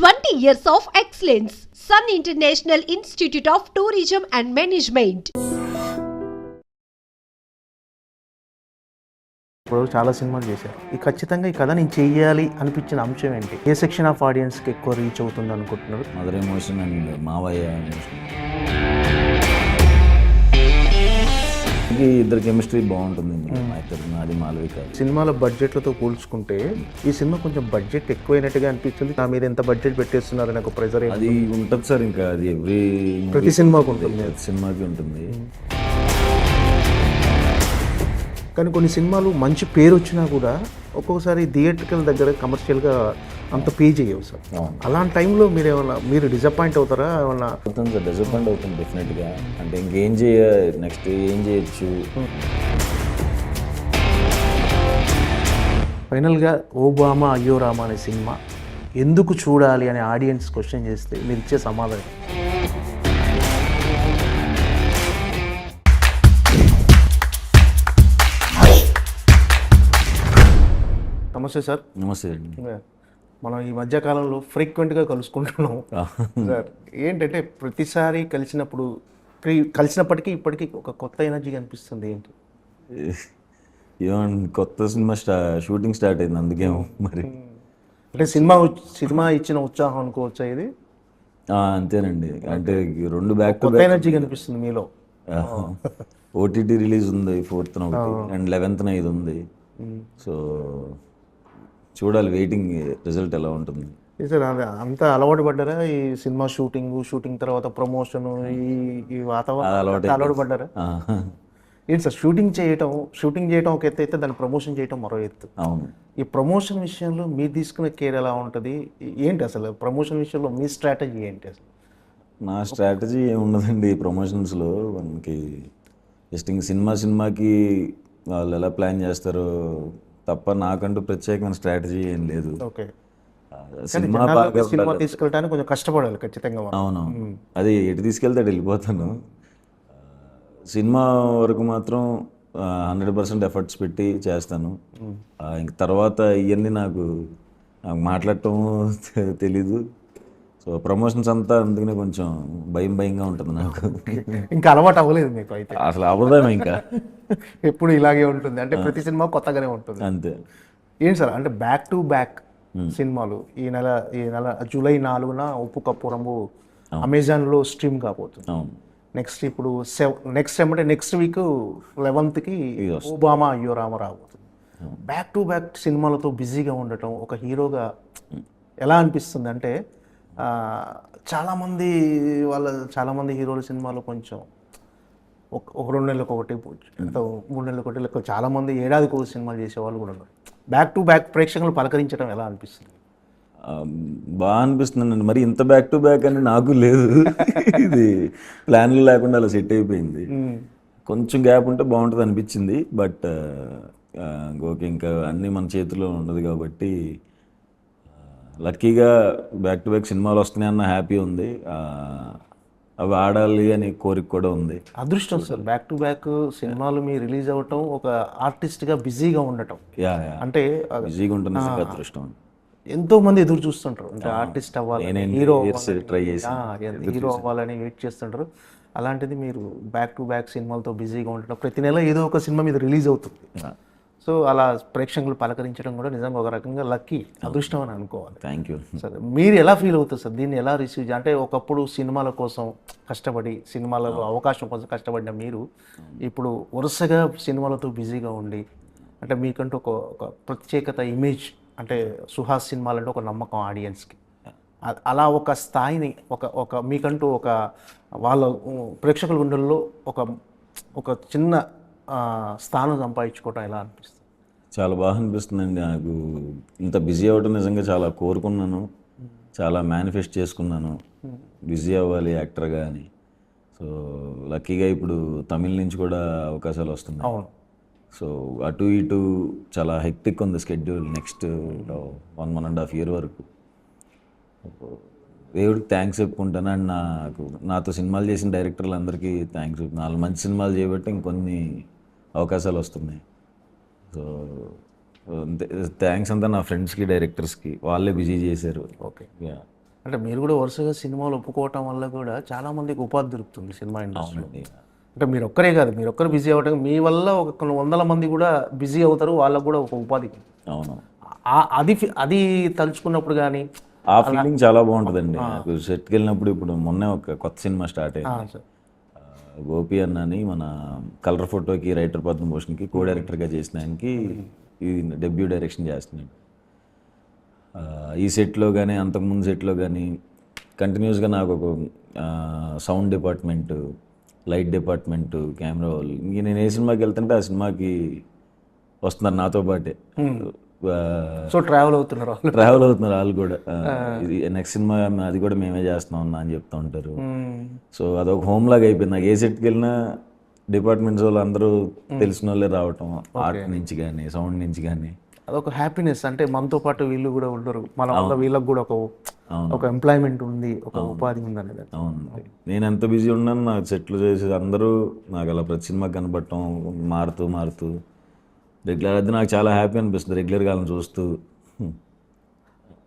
20 years of excellence. Sun International Institute of Tourism and Management. ఇప్పుడు చాలా సినిమాలు చేశారు ఈ ఖచ్చితంగా ఈ కథ నేను చెయ్యాలి అనిపించిన అంశం ఏంటి ఏ సెక్షన్ ఆఫ్ ఆడియన్స్కి ఎక్కువ రీచ్ అవుతుంది అనుకుంటున్నారు మదర్ ఎమోషన్ అండ్ మావయ్య ఎమోషన్ ఇద్దరు కెమిస్ట్రీ బాగుంటుంది నాది మాలవిక. సినిమాల బడ్జెట్లతో పోల్చుకుంటే ఈ సినిమా కొంచెం బడ్జెట్ ఎక్కువైనట్టుగా అనిపించింది. నా మీద ఎంత బడ్జెట్ పెట్టేస్తున్నారు నాకు ప్రెజర్ అది ఉంటుంది సార్ ఇంకా. అది ఎవ్రీ ప్రతి సినిమాకు ఉంటుంది. సినిమాకి ఉంటుంది. కానీ కొన్ని సినిమాలు మంచి పేరు వచ్చినా కూడా ఒక్కొక్కసారి థియేట్రికల్ దగ్గర కమర్షియల్గా అంత పే చేయవు సార్. అలాంటి టైంలో మీరు ఏమన్నా మీరు డిసప్పాయింట్ అవుతారా? ఏమన్నా? అవుతుంది సార్ డిసప్పాయింట్ అవుతుంది డెఫినెట్గా అంటే ఇంకేం చేయ నెక్స్ట్ ఏం చేయొచ్చు? ఫైనల్గా ఓబామా అయ్యో రామా అనే సినిమా ఎందుకు చూడాలి అనే ఆడియన్స్ క్వశ్చన్ చేస్తే మీరు ఇచ్చే సమాధానం. నమస్తే సార్. నమస్తే అండి. మనం ఈ మధ్య కాలంలో ఫ్రీక్వెంట్గా కలుసుకుంటున్నాం. సార్ ఏంటంటే ప్రతిసారి కలిసినప్పుడు కలిసినప్పటికీ ఇప్పటికీ ఒక కొత్త ఎనర్జీ కనిపిస్తుంది ఏంటి? ఏమన్నా కొత్త సినిమా స్టా షూటింగ్ స్టార్ట్ అయింది అందుకేమో మరి. అంటే సినిమా సినిమా ఇచ్చిన ఉత్సాహం అనుకోవచ్చా ఇది? అంతేనండి. అంటే రెండు బ్యాక్ టు కొత్త ఎనర్జీ కనిపిస్తుంది మీలో. ఓటీటీ రిలీజ్ ఉంది ఫోర్త్ ఒకటి అండ్ లెవెన్త్ ఇది ఉంది. సో చూడాలి వెయిటింగ్ రిజల్ట్ ఎలా ఉంటుంది. సార్ అదే అంత అలవాటు పడ్డారా? ఈ సినిమా షూటింగ్ షూటింగ్ తర్వాత ప్రమోషన్ ఈ ఈ వాతావరణం అలవాటు పడ్డారా? ఏంటి సార్ షూటింగ్ చేయటం షూటింగ్ చేయటం ఒక ఎత్తు అయితే దాన్ని ప్రమోషన్ చేయటం మరో ఎత్తు. అవును. ఈ ప్రమోషన్ విషయంలో మీరు తీసుకునే కేర్ ఎలా ఉంటుంది? ఏంటి అసలు ప్రమోషన్ విషయంలో మీ స్ట్రాటజీ ఏంటి అసలు? నా స్ట్రాటజీ ఏమున్నదండి ప్రమోషన్స్లో మనకి జస్ట్ ఇంక సినిమా సినిమాకి వాళ్ళు ఎలా ప్లాన్ చేస్తారో తప్ప నాకంటూ ప్రత్యేకమైన స్ట్రాటజీ ఏం లేదు. ఓకే. సినిమా బాగా సినిమా తీసుకెళ్ళడానికి కొంచెం కష్టపడాలి ఖచ్చితంగా. అవును అది ఎటు తీసుకెళ్తే వెళ్ళిపోతాను. సినిమా వరకు మాత్రం హండ్రెడ్ పర్సెంట్ ఎఫర్ట్స్ పెట్టి చేస్తాను. ఇంక తర్వాత ఇవన్నీ నాకు మాట్లాడటం తెలీదు. సో ప్రమోషన్స్ అంతా అందుకనే కొంచెం భయం భయంగా ఉంటుంది నాకు. ఇంకా అలవాటు అవ్వలేదు మీకు అయితే. అసలు అవ్వదాం ఇంకా. ఎప్పుడు ఇలాగే ఉంటుంది. అంటే ప్రతి సినిమా కొత్తగానే ఉంటుంది. అంతే. ఏంటి సార్? అంటే బ్యాక్ టు బ్యాక్ సినిమాలు ఈ నెల ఈ నెల జూలై నాలుగున ఉప్పు కప్పు రంగు అమెజాన్లో స్ట్రీమ్ కాబోతుంది. నెక్స్ట్ ఇప్పుడు సెవ్ నెక్స్ట్ ఏమంటే నెక్స్ట్ వీక్ లెవెన్త్కి ఓబామా అయ్యో రామ రాబోతుంది. బ్యాక్ టు బ్యాక్ సినిమాలతో బిజీగా ఉండటం ఒక హీరోగా ఎలా అనిపిస్తుంది అంటే చాలామంది వాళ్ళ చాలామంది హీరోల సినిమాలు కొంచెం ఒక ఒక రెండు నెలలకు ఒకటి ఎంతో మూడు నెలలకు ఒకటి లెక్క చాలామంది ఏడాదికి ఒక సినిమాలు చేసేవాళ్ళు కూడా ఉన్నారు. బ్యాక్ టు బ్యాక్ ప్రేక్షకులు పలకరించడం ఎలా అనిపిస్తుంది? బాగా అనిపిస్తుందండి మరి ఇంత బ్యాక్ టు బ్యాక్ అని నాకు లేదు. ఇది ప్లాన్లు లేకుండా అలా సెట్ అయిపోయింది. కొంచెం గ్యాప్ ఉంటే బాగుంటుంది అనిపించింది. బట్ ఓకే ఇంకా అన్నీ మన చేతిలో ఉండదు కాబట్టి లక్కీగా బ్యాక్ టు బ్యాక్ సినిమాలు వస్తున్నాయి అన్న హ్యాపీ ఉంది. అవి ఆడాలి అని కోరిక కూడా ఉంది. అదృష్టం సార్ బ్యాక్ టు బ్యాక్ సినిమాలు మీ రిలీజ్ అవ్వటం ఒక ఆర్టిస్ట్గా బిజీగా ఉండటం. అంటే బిజీగా ఉంటుంది అదృష్టం. ఎంతో మంది ఎదురు చూస్తుంటారు. అంటే ఆర్టిస్ట్ అవ్వాలి హీరో try చేసి హీరో అవ్వాలని వెయిట్ చేస్తుంటారు. అలాంటిది మీరు బ్యాక్ టు బ్యాక్ సినిమాలతో బిజీగా ఉండటం ప్రతి నెల ఏదో ఒక సినిమా మీద రిలీజ్ అవుతుంది. సో అలా ప్రేక్షకులు పలకరించడం కూడా నిజంగా ఒక రకంగా లక్కీ అదృష్టం అని అనుకోవాలి. థ్యాంక్ యూ సరే మీరు ఎలా ఫీల్ అవుతారు సార్? దీన్ని ఎలా రిసీవ్ అంటే ఒకప్పుడు సినిమాల కోసం కష్టపడి సినిమాలలో అవకాశం కోసం కష్టపడిన మీరు ఇప్పుడు వరుసగా సినిమాలతో బిజీగా ఉండి అంటే మీకంటూ ఒక ఒక ప్రత్యేకత ఇమేజ్ అంటే సుహాస్ సినిమాలంటే ఒక నమ్మకం ఆడియన్స్కి అలా ఒక స్థాయిని ఒక ఒక మీకంటూ ఒక వాళ్ళ ప్రేక్షకుల గుండెల్లో ఒక ఒక చిన్న స్థానం సంపాదించుకోవటం ఎలా అనిపిస్తుంది? చాలా బాగా అనిపిస్తుందండి. నాకు ఇంత బిజీ అవ్వడం నిజంగా చాలా కోరుకున్నాను. చాలా మేనిఫెస్ట్ చేసుకున్నాను. బిజీ అవ్వాలి యాక్టర్గా అని. సో లక్కీగా ఇప్పుడు తమిళ నుంచి కూడా అవకాశాలు వస్తున్నాయి. సో అటు ఇటు చాలా హెక్టిక్ ఉంది schedule next one one and half year వరకు. దేవుడికి థ్యాంక్స్ చెప్పుకుంటాను. అండ్ నాకు నాతో సినిమాలు చేసిన డైరెక్టర్లు అందరికీ థ్యాంక్స్ నాలుగు మంచి సినిమాలు చేయబట్టి ఇంకొన్ని అవకాశాలు వస్తున్నాయి. సో థ్యాంక్స్ అంతా నా ఫ్రెండ్స్కి డైరెక్టర్స్కి. వాళ్ళే బిజీ చేశారు. ఓకే. అంటే మీరు కూడా వరుసగా సినిమాలు ఒప్పుకోవటం వల్ల కూడా చాలా మందికి ఉపాధి దొరుకుతుంది సినిమా ఇండస్ట్రీలో. అవునండి అంటే మీరు ఒక్కరే కాదు మీరు ఒక్కరు బిజీ అవ్వటం మీ వల్ల ఒక కొన్ని వందల మంది కూడా బిజీ అవుతారు వాళ్ళకు కూడా ఒక ఉపాధి. అవును. అది అది తలుచుకున్నప్పుడు కానీ ఆ ఫీలింగ్ చాలా బాగుంటుందండి. సెట్కి వెళ్ళినప్పుడు ఇప్పుడు మొన్నే ఒక కొత్త సినిమా స్టార్ట్ అయింది. ఆ, గోపి అన్నని మన కలర్ ఫోటోకి రైటర్ పద్మభూషణ్కి కో డైరెక్టర్గా చేసిన ఆయనకి ఇది డెబ్యూ డైరెక్షన్ చేస్తున్నాడు. ఈ సెట్లో కానీ అంతకుముందు సెట్లో కానీ కంటిన్యూస్గా నాకు ఒక sound department light department camera వాళ్ళు ఇంక నేను ఏ సినిమాకి వెళ్తుంటే ఆ సినిమాకి వస్తున్నారు నాతో పాటే. సో ట్రావెల్ అవుతున్నారు వాళ్ళు. ట్రావెల్ అవుతున్నారు వాళ్ళు కూడా. ఇది నెక్స్ట్ సినిమా అది కూడా మేమే చేస్తున్నాం అన్న అని చెప్తా ఉంటారు. సో అదొక హోమ్ లాగా అయిపోయింది. నాకు ఏ సెట్కి వెళ్ళినా డిపార్ట్మెంట్స్ వాళ్ళు అందరూ తెలిసిన వాళ్ళే రావటం. ఆర్ట్ నుంచి కానీ సౌండ్ నుంచి కానీ అదొక హ్యాపీనెస్ అంటే మనతో పాటు వీళ్ళు కూడా ఉండరు. మన వల్ల వీళ్ళకి కూడా ఒక. ఒక ఎంప్లాయ్మెంట్ ఉంది ఒక ఉపాధి ఉంది అనేది. అవును. నేను ఎంత బిజీ ఉన్నాను నాకు సెట్లు చేసి అందరూ నాకు అలా ప్రతి సినిమా కనబడటం మారుతూ మారుతూ. రెగ్యులర్ అది నాకు చాలా హ్యాపీ అనిపిస్తుంది రెగ్యులర్గా వాళ్ళని చూస్తూ.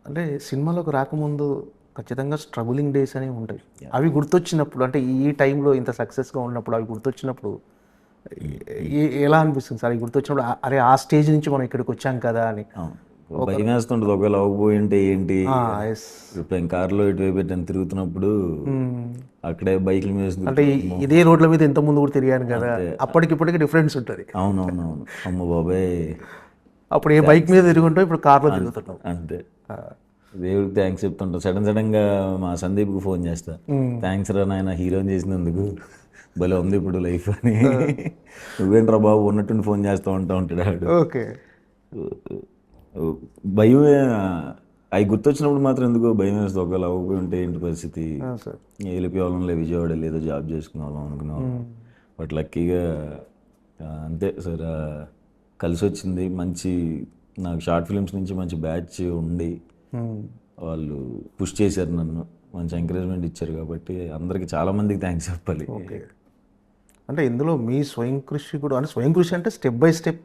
అంటే సినిమాలోకి రాకముందు ఖచ్చితంగా స్ట్రగులింగ్ డేస్ అనేవి ఉంటాయి. అవి గుర్తొచ్చినప్పుడు అంటే ఈ టైంలో ఇంత సక్సెస్గా ఉన్నప్పుడు అవి గుర్తొచ్చినప్పుడు ఏ- ఎలా అనిపిస్తుంది సార్? అవి గుర్తొచ్చినప్పుడు అరే ఆ స్టేజ్ నుంచి మనం ఇక్కడికి వచ్చాం కదా అని. భయం వేస్తుంటుంది. ఒకవేళ అవ్వబోయి ఉంటే ఏంటి? ఇప్పుడు నేను కార్లో ఇటువైపు పెట్టాను తిరుగుతున్నప్పుడు అక్కడే బైక్ల మీద అంటే ఇదే రోడ్ల మీద ఇంత ముందు కూడా తిరిగాను కదా. అప్పటికిప్పటికి డిఫరెన్స్ ఉంటుంది. అవునవునవును. అమ్మ బాబాయ్. అప్పుడు ఏ బైక్ మీద తిరుగుంటాం ఇప్పుడు కార్లో తిరుగుతున్నాం అంతే. దేవుడికి థ్యాంక్స్ చెప్తుంటా. సడన్ సడన్గా మా సందీప్కి ఫోన్ చేస్తా. థ్యాంక్స్ రా నాయన హీరోని చేసినందుకు. భలే ఉంది ఇప్పుడు లైఫ్ అని. నువ్వేంట్రా బాబు ఉన్నట్టుండి ఫోన్ చేస్తూ ఉంటా ఉంటాడు ఓకే. భయమే అవి గుర్తొచ్చినప్పుడు మాత్రం ఎందుకో భయం వేస్తుంది. ఒకవేళ అవ్వకపోయి ఉంటే ఏంటి పరిస్థితి సార్. వెళ్ళిపోయే వాళ్ళం లే విజయవాడ లేదో జాబ్ చేసుకునే వాళ్ళం అనుకునే వాళ్ళం. బట్ లక్కీగా అంతే సార్ కలిసి వచ్చింది మంచి నాకు షార్ట్ ఫిల్మ్స్ నుంచి మంచి బ్యాచ్ ఉండి వాళ్ళు పుష్ చేశారు నన్ను. మంచి ఎంకరేజ్మెంట్ ఇచ్చారు కాబట్టి అందరికి చాలా మందికి థ్యాంక్స్ చెప్పాలి. అంటే ఇందులో మీ స్వయం కృషి కూడా అంటే స్వయం కృషి అంటే స్టెప్ బై స్టెప్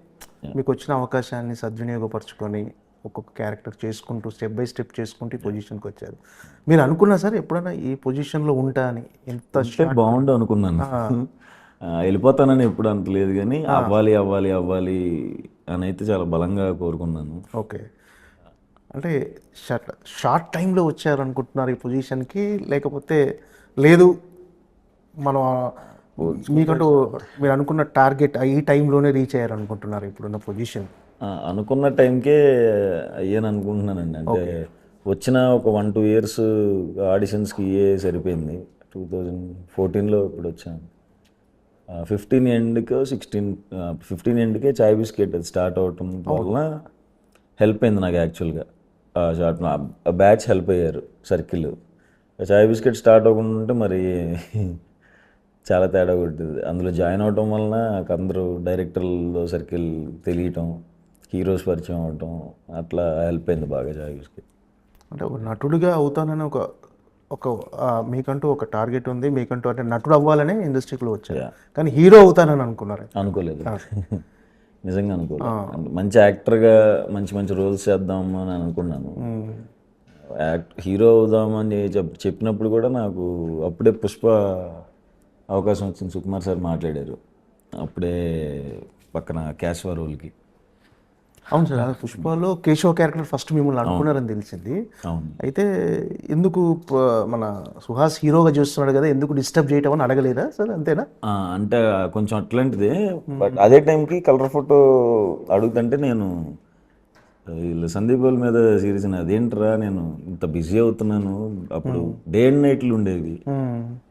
మీకు వచ్చిన అవకాశాన్ని సద్వినియోగపరచుకొని ఒక్కొక్క క్యారెక్టర్ చేసుకుంటూ స్టెప్ బై స్టెప్ చేసుకుంటూ ఈ పొజిషన్కి వచ్చారు. మీరు అనుకున్నా సార్ ఎప్పుడైనా ఈ పొజిషన్లో ఉంటా అని ఎంత బాగుండు అనుకున్నాను. వెళ్ళిపోతానని ఎప్పుడు అంతలేదు కానీ అవ్వాలి అవ్వాలి అవ్వాలి అని అయితే చాలా బలంగా కోరుకున్నాను. ఓకే. అంటే షార్ట్ షార్ట్ టైంలో వచ్చారు అనుకుంటున్నారు ఈ పొజిషన్కి లేకపోతే లేదు మనం మీకంటూ మీరు అనుకున్న టార్గెట్ ఈ టైంలోనే రీచ్ అయ్యారు అనుకుంటున్నారు ఇప్పుడున్న పొజిషన్? అనుకున్న టైంకే అయ్యాను అనుకుంటున్నానండి అంటే వచ్చిన ఒక వన్ టూ ఇయర్స్ ఆడిషన్స్కి ఏ సరిపోయింది. టూ థౌజండ్ ఫోర్టీన్లో ఇప్పుడు వచ్చాను. ఫిఫ్టీన్ ఎండ్కి సిక్స్టీన్ ఫిఫ్టీన్ ఎండ్కే చాయ్ బిస్కెట్ అది స్టార్ట్ అవటం వల్ల హెల్ప్ అయింది నాకు యాక్చువల్గా. షార్ట్ బ్యాచ్ హెల్ప్ అయ్యారు సర్కిల్. చాయ్ బిస్కెట్ స్టార్ట్ అవ్వకుండా ఉంటే మరి చాలా తేడా కొట్టింది. అందులో జాయిన్ అవటం వలన నాకు అందరూ డైరెక్టర్లో సర్కిల్ తెలియటం హీరోస్ పరిచయం అవటం అట్లా హెల్ప్ అయింది బాగా బిస్కెట్ అంటే ఒక నటుడిగా అవుతానని ఒక ఒక మీకంటూ ఒక టార్గెట్ ఉంది. మీకంటూ అంటే నటుడు అవ్వాలనే ఇండస్ట్రీలో వచ్చారు. కానీ హీరో అవుతానని అనుకున్నారు? అనుకోలేదు. నిజంగా అనుకోలేదు. మంచి యాక్టర్గా మంచి మంచి రోల్స్ చేద్దాము అని అనుకున్నాను. యాక్ట్ హీరో అవుదామని చెప్ చెప్పినప్పుడు కూడా నాకు అప్పుడే పుష్ప అవకాశం వచ్చింది. సుకుమార్ సార్ మాట్లాడారు. అప్పుడే పక్కన క్యాష్వా రోల్కి అవును సార్ పుష్పలో కేశవ క్యారెక్టర్ ఫస్ట్ మిమ్మల్ని అనుకున్నారని తెలిసింది. అవును. అయితే ఎందుకు మన సుహాస్ హీరోగా చేస్తున్నాడు కదా ఎందుకు డిస్టర్బ్ చేయటం అని అడగలేదా సార్? అంతేనా? అంటే కొంచెం అట్లాంటిదే. బట్ అదే టైంకి కలర్ ఫోటో అడుగుతుంటే నేను వీళ్ళు సందీప్ వాళ్ళ మీద సీరియస్ అదేంట్రా నేను ఇంత బిజీ అవుతున్నాను? అప్పుడు డే అండ్ నైట్లు ఉండేవి.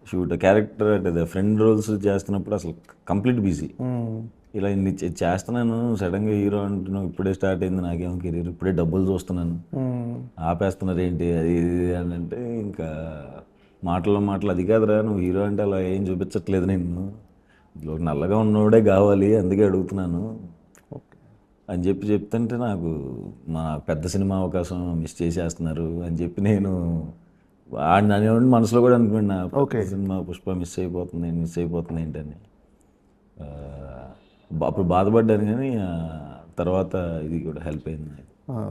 షూట్ క్యారెక్టర్ అంటే ఫ్రెండ్ రోల్స్ చేస్తున్నప్పుడు అసలు కంప్లీట్ బిజీ ఇలా ఇన్ని చేస్తున్నాను సడన్గా హీరో అంటున్నావు ఇప్పుడే స్టార్ట్ అయింది నాకేమో కెరీర్ ఇప్పుడే డబ్బులు చూస్తున్నాను. ఆపేస్తున్నారు ఏంటి అది ఇది అని అంటే ఇంకా మాటల్లో మాటలు అది కాదురా నువ్వు హీరో అంటే అలా ఏం చూపించట్లేదు నేను నల్లగా ఉన్నోడే కావాలి అందుకే అడుగుతున్నాను. అని చెప్పి చెప్తుంటే నాకు మా పెద్ద సినిమా అవకాశం మిస్ చేసేస్తున్నారు అని చెప్పి నేను ఆడిని అనేవాడిని మనసులో కూడా అనుకున్నా పెద్ద సినిమా పుష్ప మిస్ అయిపోతుంది మిస్ అయిపోతుంది ఏంటని. అప్పుడు బాధపడ్డాను కానీ తర్వాత ఇది కూడా హెల్ప్ అయింది నాకు.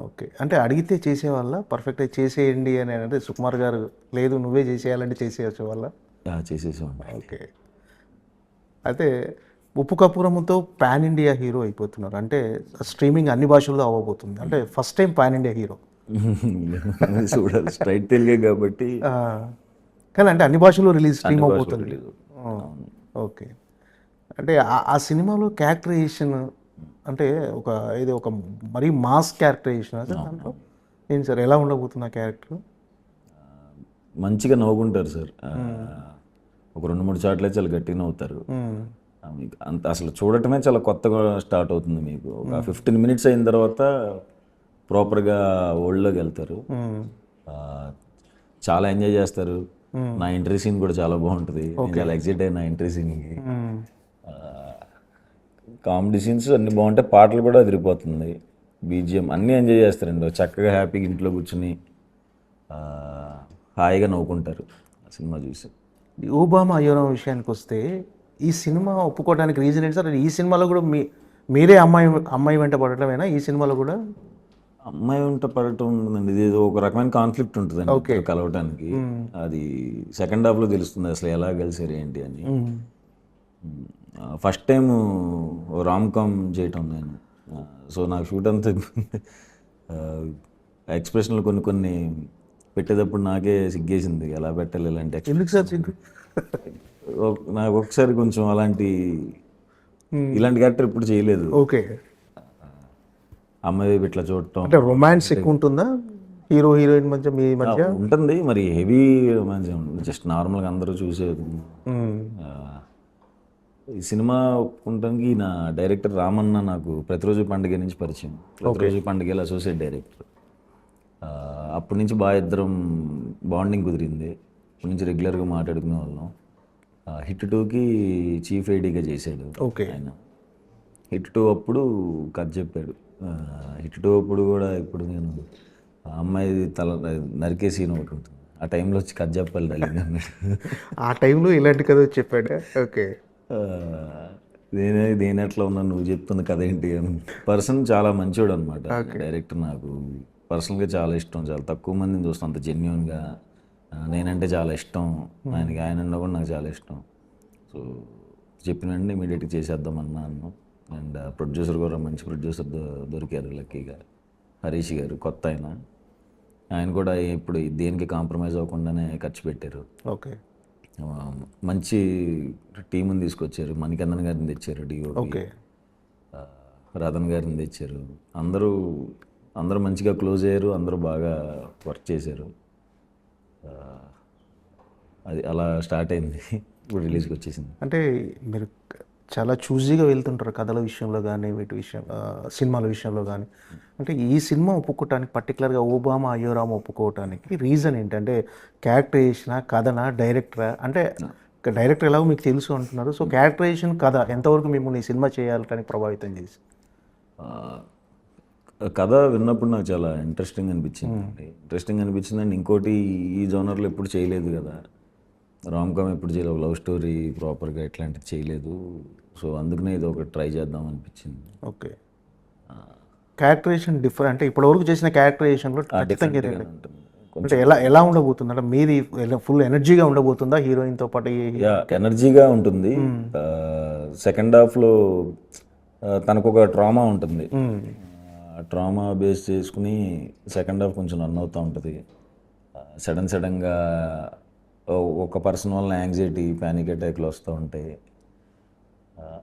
ఓకే. అంటే అడిగితే చేసేవాళ్ళ? పర్ఫెక్ట్గా చేసేయండి అని అంటే సుకుమార్ గారు లేదు నువ్వే చేసేయాలంటే చేసేయచ్చు వాళ్ళ? ఆ, చేసేసేవాడిని. ఓకే. అయితే ఉప్పు కపురముతో పాన్ ఇండియా హీరో అయిపోతున్నారు. అంటే స్ట్రీమింగ్ అన్ని భాషల్లో అవ్వబోతుంది. అంటే first time pan India hero. చూడాలి. స్ట్రైట్ తెలుగే కాబట్టి. కానీ అంటే అన్ని భాషల్లో రిలీజ్ స్ట్రీమ్. ఆ, ఓకే. అంటే ఆ- సినిమాలో క్యారెక్టరైజేషన్ అంటే ఒక ఇది ఒక మరీ మాస్ క్యారెక్టరైజేషన్ దాంట్లో ఏం సార్? ఎలా ఉండబోతుంది ఆ క్యారెక్టర్? మంచిగా నవ్వుకుంటారు సార్. ఒక రెండు మూడు చోట్ల చాలా గట్టిగా నవ్వుతారు. మీకు అంత అసలు చూడటమే చాలా కొత్తగా స్టార్ట్ అవుతుంది మీకు. ఒక ఫిఫ్టీన్ మినిట్స్ అయిన తర్వాత ప్రాపర్గా ఓల్డ్లోకి వెళ్తారు. ఆ, చాలా ఎంజాయ్ చేస్తారు. నా ఎంట్రీ సీన్ కూడా చాలా బాగుంటుంది. చాలా ఎగ్జైట్ అయిన ఎంట్రీ సీన్కి కామెడీ సీన్స్ అన్ని బాగుంటాయి పాటలు కూడా అదిరిపోతుంది. బీజిఎం అన్నీ ఎంజాయ్ చేస్తారండి. చక్కగా హ్యాపీగా ఇంట్లో కూర్చుని హాయిగా నవ్వుకుంటారు సినిమా చూసి. ఓబామా అయ్యోరం విషయానికి వస్తే ఈ సినిమా ఒప్పుకోవడానికి రీజన్ ఏంటి సార్? ఈ సినిమాలో కూడా మీ మీరే అమ్మాయి అమ్మాయి వెంట పడటమేనా? ఈ సినిమాలో కూడా? అమ్మాయి ఉంట పడటం ఉంటుందండి. ఇది ఏదో ఒక రకమైన కాన్ఫ్లిక్ట్ ఉంటుందండి. ఇద్దరు కలవటానికి. అది సెకండ్ హాఫ్లో తెలుస్తుంది అసలు ఎలా కలిసారు ఏంటి అని. ఫస్ట్ టైం రామ్ కామ్ చేయటం నేను. సో నాకు షూట్ అంతా ఎక్స్ప్రెషన్లు కొన్ని కొన్ని పెట్టేటప్పుడు నాకే సిగ్గేసింది. ఎలా పెట్టాలి ఇలాంటి. ఎందుకు సార్ నాకు ఒకసారి కొంచెం అలాంటి ఇలాంటి క్యారెక్టర్ ఎప్పుడు చేయలేదు. ఓకే. అమ్మాయి ఇట్లా చూడటం. అంటే రొమాన్స్ ఎక్కువ ఉంటుందా? హీరో హీరోయిన్ మధ్య మీ మధ్య? ఉంటుంది. మరి హెవీ జస్ట్ నార్మల్గా అందరూ చూసే. ఆ, ఈ సినిమా ఒప్పుకుంటానికి నా డైరెక్టర్ రామన్న నాకు ప్రతిరోజు పండుగ నుంచి పరిచయం. ప్రతిరోజు పండుగలో అసోసియేట్ డైరెక్టర్ అప్పటి నుంచి బాగా ఇద్దరం బాండింగ్ కుదిరింది. అప్పటి నుంచి రెగ్యులర్గా మాట్లాడుకునే వాళ్ళం. హిట్ టూకి చీఫ్ ఐడీగా చేశాడు ఓకే. ఆయన. హిట్ టూ అప్పుడు కథ చెప్పాడు. హిట్ టూ అప్పుడు కూడా ఇప్పుడు నేను అమ్మాయి తల నరికే సీన్ ఒకటి ఉంటుంది. ఆ టైంలో వచ్చి కథ చెప్పాలి డల్లింగ్ అన్నాడు. ఆ టైంలో ఇలాంటి కథ చెప్పాడు. ఓకే. నేనే నేను ఎట్లా ఉన్నా నువ్వు చెప్తున్న కథ ఏంటి అని. పర్సన్ చాలా మంచోడు అనమాట డైరెక్టర్ నాకు పర్సనల్గా చాలా ఇష్టం. చాలా తక్కువ మందిని చూస్తాను. అంత జెన్యున్గా నేనంటే చాలా ఇష్టం. ఆయనకి ఆయన అన్నా కూడా నాకు చాలా ఇష్టం. సో చెప్పిన వెంటనే ఇమీడియట్గా చేసేద్దాం అన్నాను అండ్ ప్రొడ్యూసర్ కూడా మంచి ప్రొడ్యూసర్ దొరికారు లక్కీగా హరీష్ గారు కొత్త ఆయన. ఆయన కూడా ఇప్పుడు దేనికి కాంప్రమైజ్ అవ్వకుండానే ఖర్చు పెట్టారు. ఓకే. మంచి టీముని తీసుకొచ్చారు. మణికందన్ గారిని తెచ్చారు ఓకే. రతన్ గారిని తెచ్చారు. అందరూ అందరూ మంచిగా క్లోజ్ అయ్యారు. అందరూ బాగా వర్క్ చేశారు. అది అలా స్టార్ట్ అయింది. ఇప్పుడు రిలీజ్కి వచ్చేసింది. అంటే మీరు చాలా చూజీగా వెళ్తుంటారు కథల విషయంలో కానీ వీటి విషయం సినిమాల విషయంలో కానీ అంటే ఈ సినిమా ఒప్పుకోవటానికి పర్టికులర్గా ఓబామా అయ్యోరామ ఒప్పుకోవటానికి రీజన్ ఏంటంటే క్యారెక్టరైజేషన్ కథనా డైరెక్టరా? అంటే డైరెక్టర్ ఎలాగో మీకు తెలుసు అంటున్నారు. సో క్యారెక్టరైజేషన్ కథ ఎంతవరకు మిమ్మల్ని ఈ సినిమా చేయాలని ప్రభావితం చేసి కథ విన్నప్పుడు నాకు చాలా ఇంట్రెస్టింగ్ అనిపించింది అండి ఇంట్రెస్టింగ్ అనిపించింది అండ్ ఇంకోటి ఈ జోనర్లో ఎప్పుడు చేయలేదు కదా. రామ్ కామ్ ఎప్పుడు చేయలేదు. లవ్ స్టోరీ ప్రాపర్గా ఇట్లాంటిది చేయలేదు. సో అందుకనే ఇది ఒకటి ట్రై చేద్దాం అనిపించింది. ఓకే క్యారెక్టరైజేషన్ డిఫరెంట్ అంటే ఇప్పటివరకు చేసిన ఉంటుంది. అంటే ఎలా ఎలా ఉండబోతుంది అంటే మీది ఫుల్ ఎనర్జీగా ఉండబోతుందా? హీరోయిన్తో పాటు ఎనర్జీగా ఉంటుంది. సెకండ్ హాఫ్లో తనకు ఒక ట్రామా ఉంటుంది. ట్రామా బేస్ చేసుకుని సెకండ్ హాఫ్ కొంచెం రన్ అవుతూ ఉంటుంది. సడన్ సడన్గా ఒక పర్సన్ వల్ల యాంగ్జైటీ ప్యానిక్ అటాక్లు వస్తూ ఉంటాయి.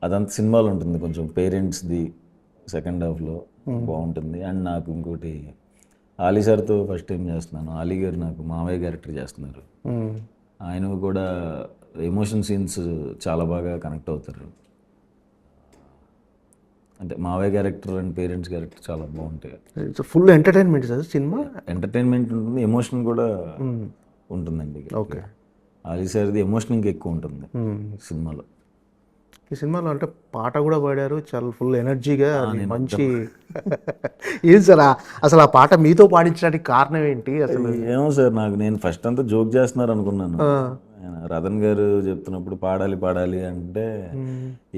అదంతా సినిమాలో ఉంటుంది కొంచెం పేరెంట్స్ది సెకండ్ హాఫ్లో బాగుంటుంది. అండ్ నాకు ఇంకోటి ఆలీ సార్తో ఫస్ట్ టైం చేస్తున్నాను. ఆలీ గారు నాకు మావయ్య క్యారెక్టర్ చేస్తున్నారు. ఆయన కూడా ఎమోషన్ సీన్స్ చాలా బాగా కనెక్ట్ అవుతారు. అంటే మావయ్య క్యారెక్టర్ అండ్ పేరెంట్స్ క్యారెక్టర్ చాలా బాగుంటాయి. It's full entertainment sir cinema? Entertainment ఉంటుంది ఎమోషన్ కూడా ఉంటుందండి ఓకే ఆలీ సార్ది ఎమోషన్ ఇంకా ఎక్కువ ఉంటుంది సినిమాలో. ఈ సినిమాలో అంటే పాట కూడా పాడారు చాలా ఫుల్ ఎనర్జీగా మంచి ఏం సార్ అసలు ఆ పాట మీతో పాడించడానికి కారణం ఏంటి అసలు? ఏమో సార్ నాకు నేను ఫస్ట్ అంతా జోక్ చేస్తున్నారు అనుకున్నాను. రతన్ గారు చెప్తున్నప్పుడు పాడాలి పాడాలి అంటే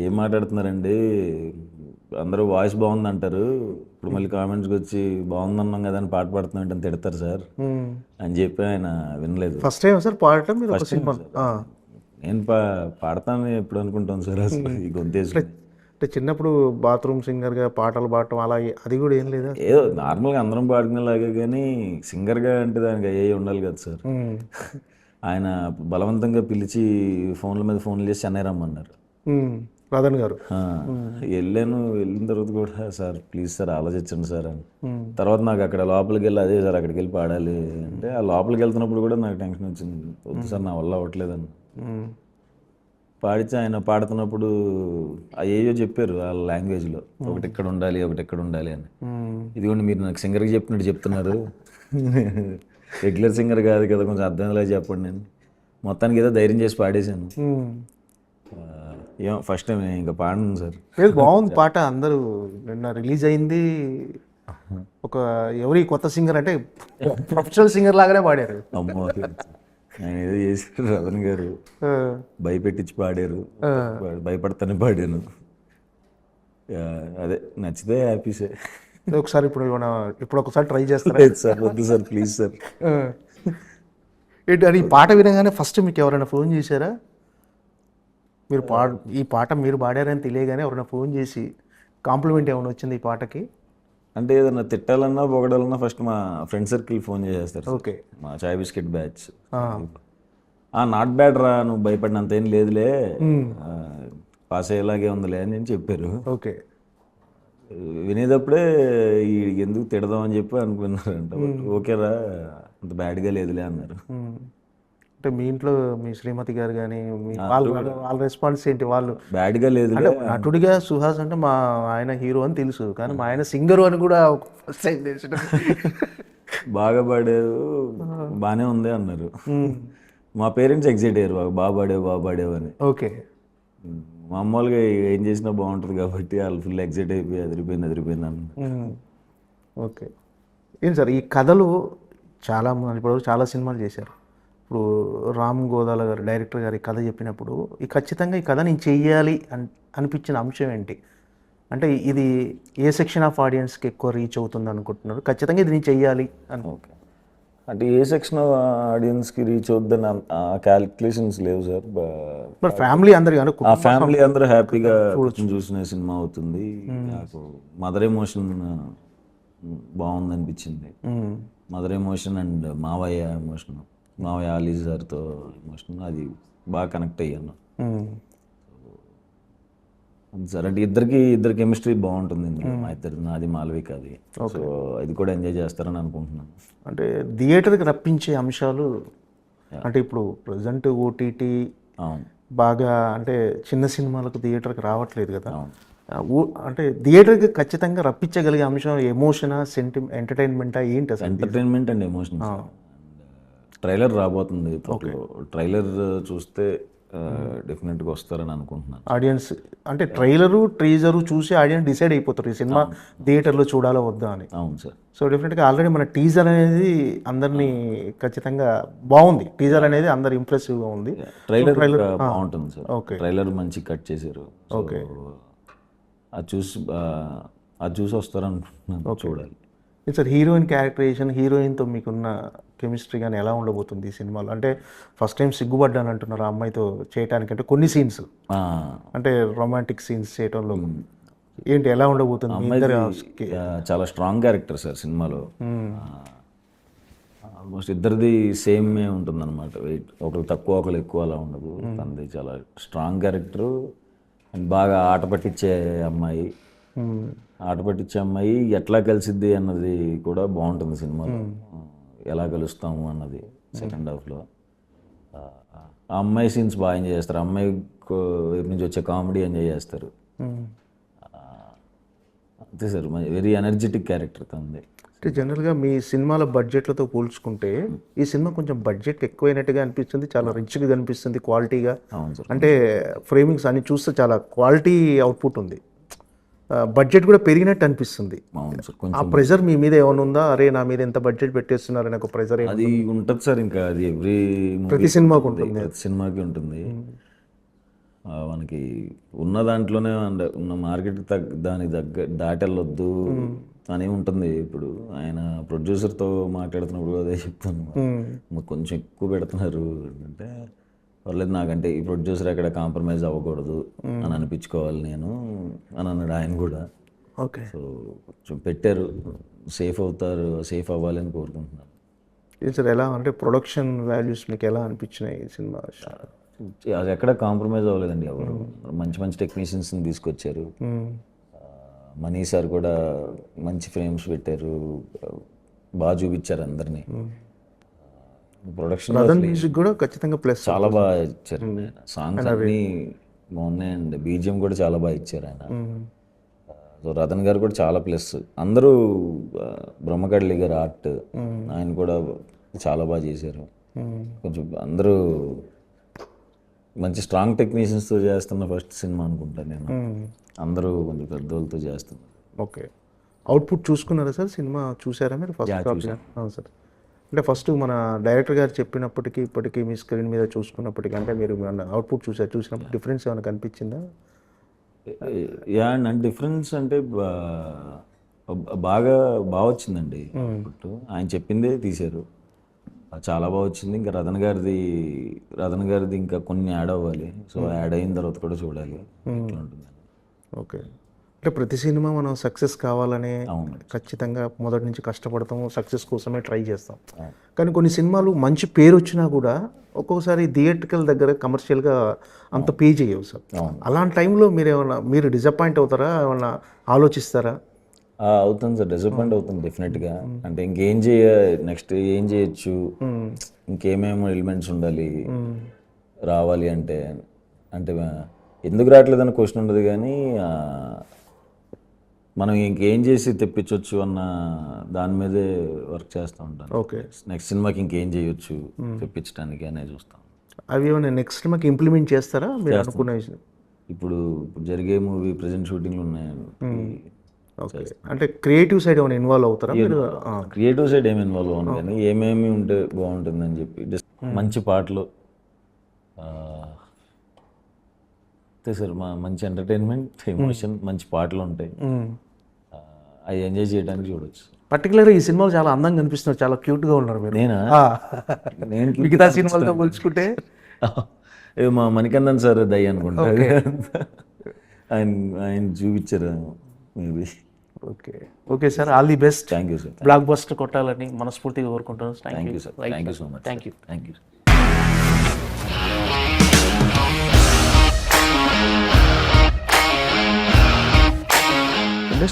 ఏం మాట్లాడుతున్నారండి? అందరూ వాయిస్ బాగుంది అంటారు ఇప్పుడు మళ్ళీ కామెంట్స్కి వచ్చి బాగుందన్నాం కదా అని పాట పాడుతున్నాం అంటే తిడతారు సార్. అని చెప్పి ఆయన వినలేదు. ఫస్ట్ టైం సార్ పాడటం? మీరు. నేను పా పాడతాను ఎప్పుడు అనుకుంటాను సార్ అసలు ఈ గొంతేసి అంటే చిన్నప్పుడు బాత్రూమ్ సింగర్గా పాటలు పాడటం అలా ఏ- అది కూడా ఏం లేదా? ఏదో నార్మల్గా అందరం పాడుకునేలాగే కానీ సింగర్గా అంటే దానికి అయ్యే ఉండాలి కదా సార్. ఆయన బలవంతంగా పిలిచి ఫోన్ల మీద ఫోన్లు చేసి చెన్నై రమ్మన్నారు. రతన్ గారు. ఆ, వెళ్ళాను వెళ్ళిన తర్వాత కూడా సార్ ప్లీజ్ సార్ ఆలోచించండి సార్ అని. తర్వాత నాకు అక్కడ లోపలికి వెళ్ళి అదే సార్ అక్కడికి వెళ్ళి పాడాలి అంటే ఆ లోపలికి వెళ్తున్నప్పుడు కూడా నాకు టెన్షన్ వచ్చింది. వద్దు సార్ నా వల్ల అవ్వట్లేదని. పాడితే ఆయన పాడుతున్నప్పుడు అయ్యో చెప్పారు వాళ్ళ లాంగ్వేజ్లో. ఒకటి ఇక్కడ ఉండాలి ఒకటి ఇక్కడ ఉండాలి అని. ఇదిగోండి మీరు నాకు సింగర్కి చెప్పినట్టు చెప్తున్నారు. రెగ్యులర్ సింగర్ కాదు కదా కొంచెం అర్థమయ్యేలా చెప్పండి నేను మొత్తానికి ఏదో ధైర్యం చేసి పాడేశాను. ఏమో ఫస్ట్ టైం ఇంకా పాడను సార్. లేదు బాగుంది పాట అందరూ నిన్న రిలీజ్ అయింది. ఒక ఎవరి కొత్త సింగర్ అంటే ప్రొఫెషనల్ సింగర్ లాగానే పాడారు. అమ్మో ఆయన ఏదో చేశారు రతన్ గారు. భయపెట్టించి పాడారు. భయపడతానే పాడాను. అదే నచ్చితే హ్యాపీసే ఒకసారి ఇప్పుడు ఇప్పుడు ఒకసారి ట్రై చేస్తారా? లేదు సార్ వద్దు సార్ ప్లీజ్ సార్. ఏంటి అని ఈ పాట వినగానే ఫస్ట్ మీకు ఎవరైనా ఫోన్ చేశారా? మీరు పాడ ఈ పాట మీరు పాడారని తెలియగానే ఎవరైనా ఫోన్ చేసి కాంప్లిమెంట్ ఏమైనా వచ్చింది ఈ పాటకి? అంటే ఏదైనా తిట్టాలన్నా పొగడాలన్నా ఫస్ట్ మా ఫ్రెండ్ సర్కిల్ ఫోన్ చేసేస్తారు. ఓకే. మా చాయ్ బిస్కెట్ బ్యాచ్. ఆ. నాట్ బ్యాడ్ రా నువ్వు భయపడినంత ఏం లేదులే. పాస్ అయ్యేలాగే ఉందిలే అని నేను చెప్పారు. ఓకే. వినేటప్పుడే ఈ ఎందుకు తిడదాం అని చెప్పి అనుకున్నారంట. ఓకేరా అంత బ్యాడ్గా లేదులే అన్నారు. అంటే మీ ఇంట్లో మీ శ్రీమతి గారు కానీ మీ వాళ్ళు వాళ్ళ రెస్పాన్స్ ఏంటి? వాళ్ళు బ్యాడ్గా లేదులే నటుడిగా సుహాస్ అంటే మా ఆయన హీరో అని తెలుసు. కానీ మా ఆయన సింగరు అని కూడా first time తెలిసిన. బాగా పాడావు బాగానే ఉంది అన్నారు. మా పేరెంట్స్ ఎగ్జైట్ అయ్యారు బాగా. బాగా పాడావు బాగా పాడావు అని. ఓకే. మామూలుగా ఏం చేసినా బాగుంటుంది కాబట్టి వాళ్ళు ఫుల్ ఎగ్జైట్ అయిపోయి అదిరిపోయింది అదిరిపోయింది అన్నారు. ఉమ్. ఓకే. ఏం సార్ ఈ కథలు చాలా ఇప్పుడు చాలా సినిమాలు చేశారు. ఇప్పుడు రామ్ గోదాల గారు డైరెక్టర్ గారు కథ చెప్పినప్పుడు ఈ ఖచ్చితంగా ఈ కథ నేను చెయ్యాలి అని అనిపించిన అంశం ఏంటి? అంటే ఇది ఏ సెక్షన్ ఆఫ్ ఆడియన్స్కి ఎక్కువ రీచ్ అవుతుంది అనుకుంటున్నారు? ఖచ్చితంగా ఇది నేను చెయ్యాలి అని ఓకే. అంటే ఏ సెక్షన్ ఆడియన్స్కి రీచ్ అవుద్దని క్యాలిక్యులేషన్స్ లేవు సార్ ఫ్యామిలీ అందరు ఫ్యామిలీ అందరూ హ్యాపీగా కూర్చొని చూసిన సినిమా అవుతుంది. నాకు మదర్ ఎమోషన్ బాగుంది అనిపించింది మదర్ ఎమోషన్ అండ్ మావయ్య ఎమోషన్. మావయ్య ఆలీ సార్తో ఎమోషన్ అది బాగా కనెక్ట్ అయ్యాను. సార్ అంటే ఇద్దరికి ఇద్దరు కెమిస్ట్రీ బాగుంటుంది ఇందులో. మా ఇద్దరు నాది మాలవిక అది సో ఇది కూడా ఎంజాయ్ చేస్తారని అనుకుంటున్నాను. అంటే థియేటర్కి రప్పించే అంశాలు అంటే ఇప్పుడు ప్రజెంట్ ఓటీటీ బాగా అంటే చిన్న సినిమాలకు థియేటర్కి రావట్లేదు కదా. అంటే థియేటర్కి ఖచ్చితంగా రప్పించగలిగే అంశం ఎమోషనా సెంటి ఎంటర్టైన్మెంటా ఏంటి అసలు? ఎంటర్టైన్మెంట్ అండ్ ఎమోషన్ ట్రైలర్ రాబోతుంది. ట్రైలర్ చూస్తే డెఫినెట్గా వస్తారని అనుకుంటున్నాను. ఆడియన్స్ అంటే ట్రైలరు ట్రీజరు చూసి ఆడియన్స్ డిసైడ్ అయిపోతారు. ఈ సినిమా థియేటర్లో చూడాలా వద్దా అని. అవును సార్. సో డెఫినెట్గా ఆల్రెడీ మన టీజర్ అనేది అందరినీ ఖచ్చితంగా బాగుంది. టీజర్ అనేది అందరు ఇంప్రెసివ్గా ఉంది. ట్రైలర్ బాగుంటుంది సార్. Okay. ట్రైలర్ మంచి కట్ చేశారు. ఓకే అది చూసి ఆ, అది చూసి వస్తారనుకుంటున్నాను. చూడాలి. సార్ హీరోయిన్ క్యారెక్టరైజేషన్ హీరోయిన్తో మీకున్న కెమిస్ట్రీ కానీ ఎలా ఉండబోతుంది ఈ సినిమాలో? అంటే ఫస్ట్ టైం సిగ్గుపడ్డాను అంటున్నారు ఆ అమ్మాయితో చేయటానికి. అంటే కొన్ని సీన్స్. అంటే రొమాంటిక్ సీన్స్ చేయటంలో. ఏంటి ఎలా ఉండబోతుంది? చాలా స్ట్రాంగ్ క్యారెక్టర్ సార్ సినిమాలో. ఆల్మోస్ట్ ఇద్దరిది సేమ్ ఉంటుంది అనమాట వెయిట్. ఒకరు తక్కువ ఒకరు ఎక్కువ అలా ఉండదు. తనది చాలా స్ట్రాంగ్ క్యారెక్టర్. అండ్ బాగా ఆట పట్టించే అమ్మాయి. మ్మ్. ఆట పట్టించే అమ్మాయి ఎట్లా కలిసిద్ది అన్నది కూడా బాగుంటుంది సినిమాలో. ఎలా కలుస్తాము అన్నది సెకండ్ హాఫ్లో ఆ అమ్మాయి సీన్స్ బాగా ఎంజాయ్ చేస్తారు. అమ్మాయి వైపు నుంచి వచ్చే కామెడీ ఎంజాయ్ చేస్తారు. అంతే సార్. వెరీ ఎనర్జెటిక్ క్యారెక్టర్ తనది. అంటే జనరల్గా మీ సినిమాల బడ్జెట్లతో పోల్చుకుంటే ఈ సినిమా కొంచెం బడ్జెట్ ఎక్కువైనట్టుగా అనిపిస్తుంది. చాలా రిచ్గా కనిపిస్తుంది క్వాలిటీగా అవును సార్. అంటే ఫ్రేమింగ్స్ అన్ని చూస్తే చాలా క్వాలిటీ అవుట్పుట్ ఉంది. బడ్జెట్ కూడా పెరిగినట్టు అనిపిస్తుంది. ఆ ప్రెజర్ మీ మీద ఏమైనా ఉందా? అరే నా మీద ఎంత బడ్జెట్ పెట్టేస్తున్నారని ఒక ప్రెజర్ అది ఉంటుంది సార్ ఇంకా అది ఎవ్రీ ప్రతి సినిమాకు ఉంటుంది ప్రతి సినిమాకి ఉంటుంది. మనకి ఉన్న దాంట్లోనే ఉన్న మార్కెట్ తగ్గ దానికి తగ్గ దాటెళ్ళొద్దు అని ఉంటుంది. ఇప్పుడు ఆయన ప్రొడ్యూసర్తో మాట్లాడుతున్నప్పుడు అదే చెప్తాను. మాకు కొంచెం ఎక్కువ పెడుతున్నారు. అంటే పర్లేదు నాకంటే ఈ ప్రొడ్యూసర్ ఎక్కడ కాంప్రమైజ్ అవ్వకూడదు అని అనిపించుకోవాలి నేను అని అన్నాడు ఆయన కూడా. ఓకే. సో కొంచెం పెట్టారు. సేఫ్ అవుతారు సేఫ్ అవ్వాలి అని కోరుకుంటున్నాను. సార్ ఎలా అంటే ప్రొడక్షన్ వాల్యూస్ మీకు ఎలా అనిపించినాయి ఈ సినిమా? అది ఎక్కడ కాంప్రమైజ్ అవ్వలేదండి ఎవరు. మంచి మంచి టెక్నీషియన్స్ని తీసుకొచ్చారు. మనీ సార్ కూడా మంచి ఫ్రేమ్స్ పెట్టారు. బాగా చూపించారు అందరినీ. ప్రొడక్షన్ రథన్ మ్యూజిక్ కూడా ఖచ్చితంగా ప్లస్ చాలా బాగా ఇచ్చారు. సాంగ్స్ అన్ని బాగున్నాయండి. బీజిఎం కూడా చాలా బాగా ఇచ్చారు ఆయన. సో రతన్ గారు కూడా చాలా ప్లస్ అందరూ బ్రహ్మకడ్లి గారు ఆర్ట్ ఆయన కూడా చాలా బాగా చేశారు. కొంచెం అందరూ మంచి స్ట్రాంగ్ టెక్నీషియన్స్తో చేస్తున్న ఫస్ట్ సినిమా అనుకుంటా నేను. అందరూ కొంచెం పెద్దోళ్ళతో చేస్తున్నారు. ఓకే అవుట్పుట్ చూసుకున్నారా సార్? సినిమా చూసారా మీరు? First sir. అంటే ఫస్ట్ మన డైరెక్టర్ గారు చెప్పినప్పటికీ ఇప్పటికీ మీ స్క్రీన్ మీద చూసుకున్నప్పటికీ అంటే మీరు అవుట్పుట్ చూసారు చూసినప్పుడు డిఫరెన్స్ ఏమైనా కనిపించిందా? యా అండ్ అండ్ డిఫరెన్స్ అంటే బాగా బాగా వచ్చిందండి. అవుట్పుట్ ఆయన చెప్పిందే తీశారు. చాలా బాగా వచ్చింది. ఇంకా రతన్ గారిది రతన్ గారిది ఇంకా కొన్ని యాడ్ అవ్వాలి. సో యాడ్ అయిన తర్వాత కూడా చూడాలి. ఎట్లా ఉంటుంది ఓకే. అంటే ప్రతి సినిమా మనం సక్సెస్ కావాలని. ఖచ్చితంగా మొదటి నుంచి కష్టపడతాము సక్సెస్ కోసమే ట్రై చేస్తాం. కానీ కొన్ని సినిమాలు మంచి పేరు వచ్చినా కూడా ఒక్కొక్కసారి థియేట్రికల్ దగ్గర కమర్షియల్గా అంత పే చేయవు సార్. అలాంటి టైంలో మీరు ఏమైనా మీరు డిసప్పాయింట్ అవుతారా? ఏమన్నా ఆలోచిస్తారా? అవుతుంది సార్. డిసప్పాయింట్ అవుతుంది డెఫినెట్గా. అంటే ఇంకేం చేయ నెక్స్ట్ ఏం చేయొచ్చు? ఇంకేమేమో ఎలిమెంట్స్ ఉండాలి? రావాలి అంటే అంటే ఎందుకు రావట్లేదని క్వశ్చన్ ఉండదు కానీ మనం ఇంకేం చేసి తెప్పించవచ్చు అన్న దాని మీదే వర్క్ చేస్తూ ఉంటాను. ఓకే. నెక్స్ట్ సినిమాకి ఇంకేం చేయొచ్చు తెప్పించడానికి అనే చూస్తాం అవి ఏమైనా నెక్స్ట్ మాకు ఇంప్లిమెంట్ చేస్తారా? మీరు అనుకున్న విషయం. ఇప్పుడు జరిగే మూవీ ప్రజెంట్ షూటింగ్లు ఉన్నాయి. ఓకే. అంటే క్రియేటివ్ సైడ్ ఏమైనా ఇన్వాల్వ్ అవుతారా? మీరు క్రియేటివ్ సైడ్ ఏమి ఇన్వాల్వ్ అవ్వను కానీ ఏమేమి ఉంటే బాగుంటుందని చెప్పి just మంచి పాటలు అంతే సార్ మా మంచి ఎంటర్టైన్మెంట్ ఎమోషన్ మంచి పాటలు ఉంటాయి. ఆ, అవి ఎంజాయ్ చేయడానికి చూడొచ్చు. పర్టికులర్గా ఈ సినిమాలో చాలా అందంగా కనిపిస్తున్నారు చాలా క్యూట్గా ఉన్నారు మీరు. నేనా. నేను మిగతా సినిమాలతో పోల్చుకుంటే? మా మణికందన్ సార్ దయ్య అనుకుంటా. ఆయన ఆయన చూపించారు maybe. Okay. Okay sir all the best. Thank you sir blockbuster కొట్టాలని మనస్ఫూర్తిగా కోరుకుంటున్నాను. Thank you sir thank you so much thank you thank you